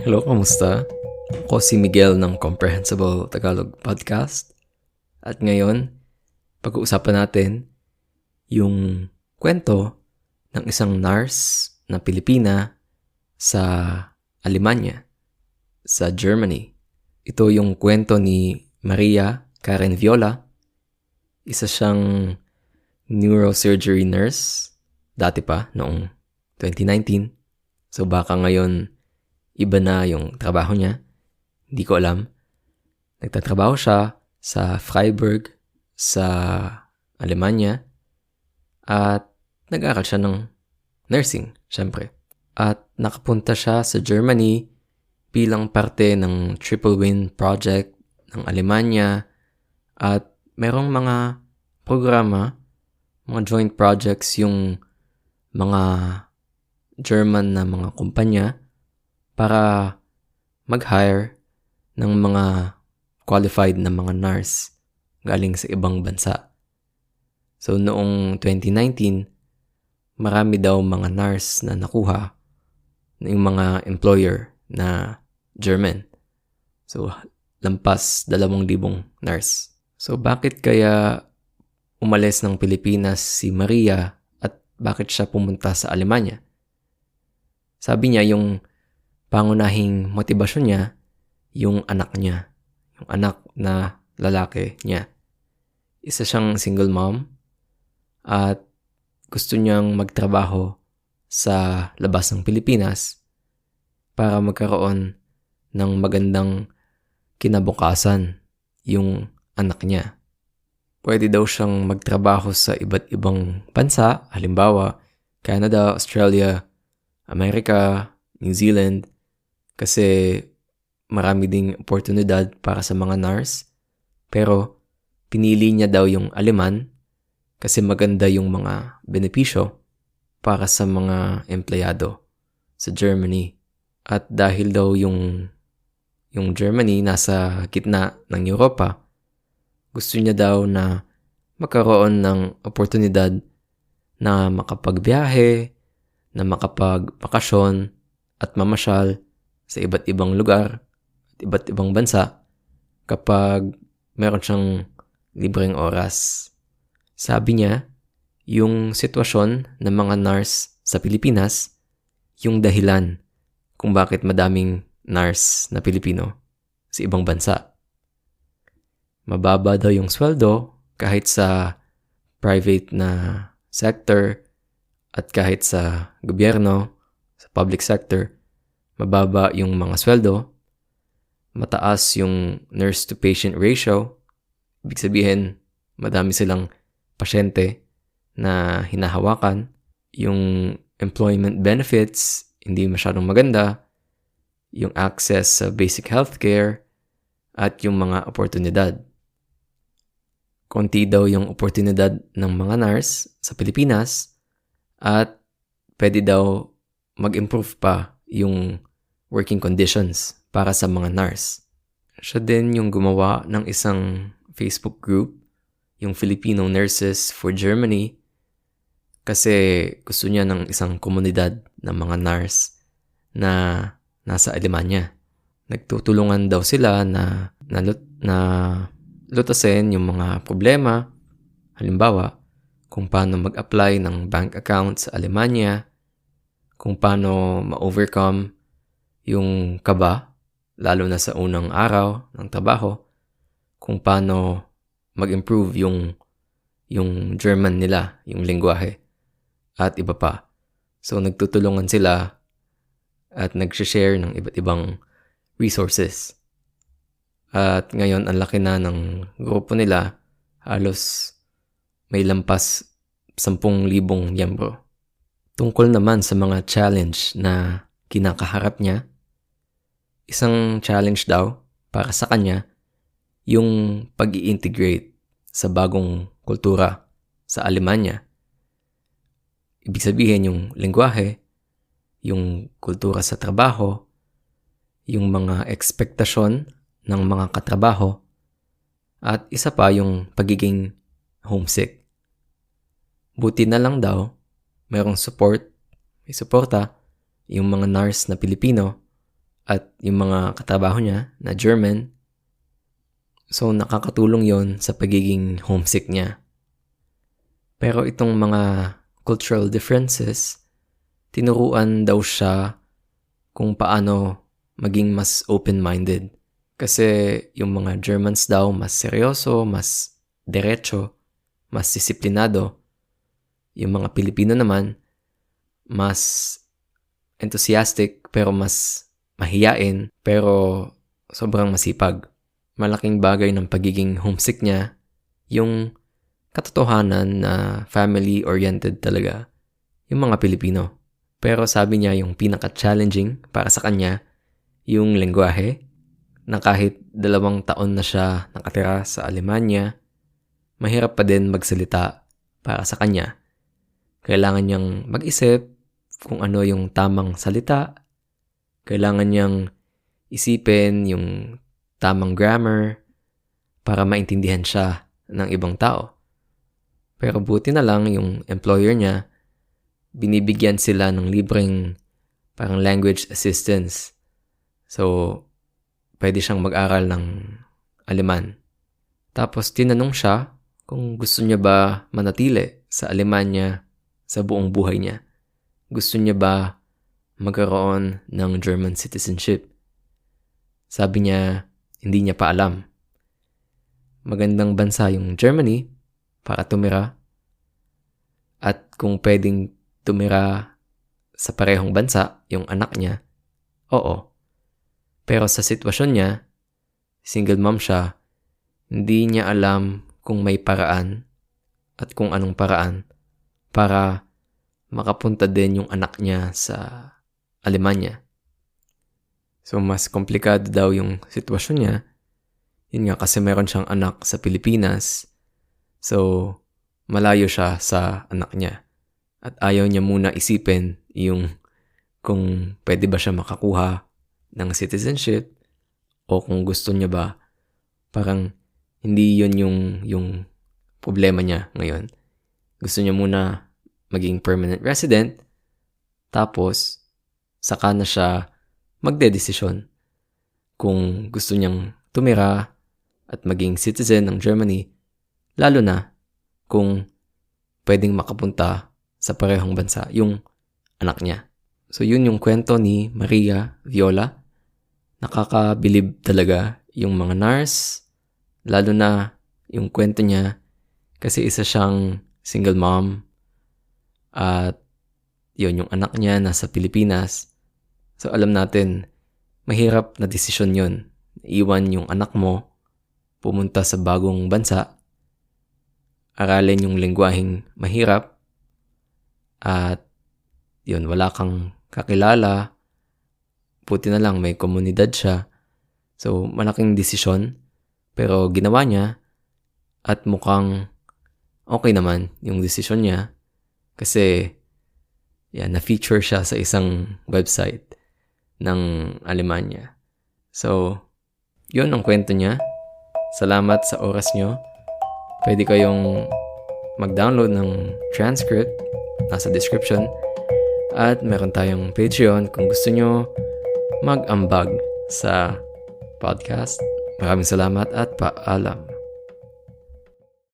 Hello, kamusta? Ako si Miguel ng Comprehensible Tagalog Podcast. At ngayon, pag-uusapan natin yung kwento ng isang nurse na Pilipina sa Alemanya, sa Germany. Ito yung kwento ni Maria Karen Viola. Isa siyang neurosurgery nurse dati pa noong 2019. So baka ngayon iba na yung trabaho niya. Hindi ko alam. Nagtatrabaho siya sa Freiburg sa Alemanya at nag-aral siya ng nursing, syempre. At nakapunta siya sa Germany bilang parte ng Triple Win Project ng Alemanya at merong mga programa, mga joint projects yung mga German na mga kumpanya para mag-hire ng mga qualified na mga nurse galing sa ibang bansa. So noong 2019, marami daw mga nurse na nakuha ng mga employer na German. So lampas dalawang libong nurse. So bakit kaya umalis ng Pilipinas si Maria at bakit siya pumunta sa Alemanya? Sabi niya yung pangunahing motibasyon niya yung anak niya. Yung anak na lalaki niya. Isa siyang single mom at gusto niyang magtrabaho sa labas ng Pilipinas para magkaroon ng magandang kinabukasan yung anak niya. Pwede daw siyang magtrabaho sa iba't ibang bansa, halimbawa Canada, Australia, America, New Zealand, kasi marami ding oportunidad para sa mga nurse. Pero pinili niya daw yung Aleman kasi maganda yung mga benepisyo para sa mga empleyado sa Germany. At dahil daw yung yung Germany nasa gitna ng Europa, gusto niya daw na magkaroon ng oportunidad na makapagbiyahe, na makapagpakasyon at mamasyal sa iba't ibang lugar at iba't ibang bansa kapag meron siyang libreng oras. Sabi niya, yung sitwasyon ng mga nurse sa Pilipinas, yung dahilan kung bakit madaming nurse na Pilipino sa ibang bansa. Mababa daw yung sweldo kahit sa private na sector at kahit sa gobyerno, sa public sector, mababa yung mga sweldo, mataas yung nurse-to-patient ratio, ibig sabihin, madami silang pasyente na hinahawakan, yung employment benefits, hindi masyadong maganda, yung access sa basic healthcare, at yung mga oportunidad. Konti daw yung oportunidad ng mga nurse sa Pilipinas at pwede daw mag-improve pa yung working conditions para sa mga nurse. Siya din yung gumawa ng isang Facebook group, yung Filipino Nurses for Germany, kasi gusto niya ng isang komunidad ng mga nurse na nasa Alemanya. Nagtutulungan daw sila na, na, na lutasin yung mga problema. Halimbawa, kung paano mag-apply ng bank account sa Alemanya, kung paano ma-overcome yung kaba, lalo na sa unang araw ng trabaho, kung paano mag-improve yung yung German nila, yung lingwahe, at iba pa. So, nagtutulungan sila at nag-share ng iba't ibang resources. At ngayon, ang laki na ng grupo nila, halos may lampas 10,000 miyembro. Tungkol naman sa mga challenge na kinakaharap niya, isang challenge daw para sa kanya yung pag integrate sa bagong kultura sa Alemanya. Ibig sabihin yung lingwahe, yung kultura sa trabaho, yung mga ekspektasyon ng mga katrabaho, at isa pa yung pagiging homesick. Buti na lang daw, mayroong support, may suporta, yung mga nurse na Pilipino at yung mga katrabaho niya na German. So nakakatulong yon sa pagiging homesick niya. Pero itong mga cultural differences, tinuruan daw siya kung paano maging mas open-minded. Kasi yung mga Germans daw mas seryoso, mas derecho, mas disiplinado. Yung mga Pilipino naman, mas enthusiastic pero mas mahiyain pero sobrang masipag. Malaking bagay ng pagiging homesick niya yung katotohanan na family-oriented talaga yung mga Pilipino. Pero sabi niya yung pinaka-challenging para sa kanya yung lengguwahe na kahit dalawang taon na siya nakatira sa Alemanya, mahirap pa din magsalita para sa kanya. Kailangan niyang mag-isip kung ano yung tamang salita. Kailangan niyang isipin yung tamang grammar para maintindihan siya ng ibang tao. Pero buti na lang yung employer niya, binibigyan sila ng libreng parang language assistance. So, pwede siyang mag-aral ng Aleman. Tapos tinanong siya kung gusto niya ba manatili sa Alemanya sa buong buhay niya gusto niya ba magkaroon ng German citizenship? Sabi niya, hindi niya pa alam. Magandang bansa yung Germany para tumira. At kung pwedeng tumira sa parehong bansa yung anak niya, oo. Pero sa sitwasyon niya, single mom siya, hindi niya alam kung may paraan at kung anong paraan para makapunta din yung anak niya sa Alemanya. So, mas komplikado daw yung sitwasyon niya. Yun nga kasi meron siyang anak sa Pilipinas. So, malayo siya sa anak niya. At ayaw niya muna isipin yung kung pwede ba siya makakuha ng citizenship o kung gusto niya ba parang hindi yun yung, yung problema niya ngayon. Gusto niya muna maging permanent resident, tapos saka na siya magdedesisyon kung gusto niyang tumira at maging citizen ng Germany, lalo na kung pwedeng makapunta sa parehong bansa yung anak niya. So yun yung kwento ni Maria Viola. Nakakabilib talaga yung mga nurse, lalo na yung kwento niya kasi isa siyang single mom at yun, yung anak niya nasa Pilipinas. So alam natin, mahirap na desisyon yun. Iwan yung anak mo, pumunta sa bagong bansa, aralin yung lingwaheng mahirap, at yun, wala kang kakilala, puti na lang may komunidad siya. So, malaking desisyon, pero ginawa niya, at mukhang okay naman yung desisyon niya. Kasi, yan, na-feature siya sa isang website ng Alemanya. So, yun ang kwento niya. Salamat sa oras nyo. Pwede kayong mag-download ng transcript. Nasa description. At meron tayong Patreon kung gusto nyo mag-ambag sa podcast. Maraming salamat at paalam.